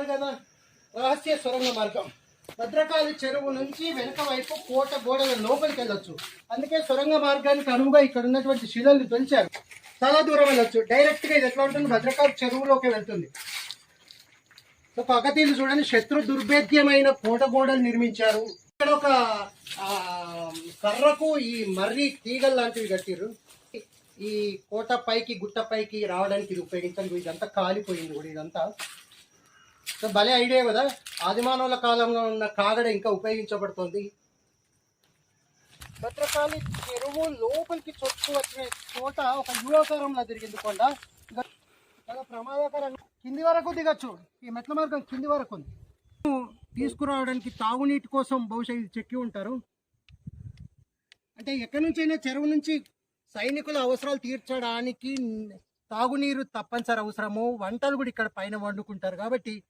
కదా? రహస్య సొరంగ మార్గం. భద్రకాళి చెరువు నుంచి వెనుక వైపు కోట గోడల లోపలికి వెళ్ళొచ్చు. అందుకే సొరంగ మార్గానికి అనువుగా ఇక్కడ ఉన్నటువంటి శిలల్ని తొలిచారు. చాలా దూరం వెళ్ళొచ్చు. డైరెక్ట్గా ఇది ఎట్లా ఉంటుంది? భద్రకాళి చెరువులోకి వెళ్తుంది. సో పగతీలు చూడండి. శత్రు దుర్భేద్యమైన కోట గోడలు నిర్మించారు. ఇక్కడ ఒక కర్రకు ఈ మర్రి తీగలు లాంటివి కట్టారు ఈ కోట పైకి గుట్ట పైకి రావడానికి ఇది ఉపయోగించాలి ఇదంతా కాలిపోయింది కూడా. ఇదంతా సో భలే ఐడియా కదా? ఆదిమానవుల కాలంలో ఉన్న కాగడ ఇంకా ఉపయోగించబడుతుంది. భద్రకాళి చెరువు లోపలికి చొచ్చు వచ్చిన చోట ఒక యువకరంలో తిరిగింది కొండ. చాలా ప్రమాదకరంగా కింది వరకు దిగచ్చు. ఈ మెట్ల మార్గం కింది వరకు ఉంది. తీసుకురావడానికి తాగునీటి కోసం బహుశా ఇది చెక్కి ఉంటారు. అంటే ఎక్కడి నుంచైనా చెరువు నుంచి సైనికుల అవసరాలు తీర్చడానికి తాగునీరు తప్పనిసరి అవసరము. వంటలు కూడా ఇక్కడ పైన వండుకుంటారు కాబట్టి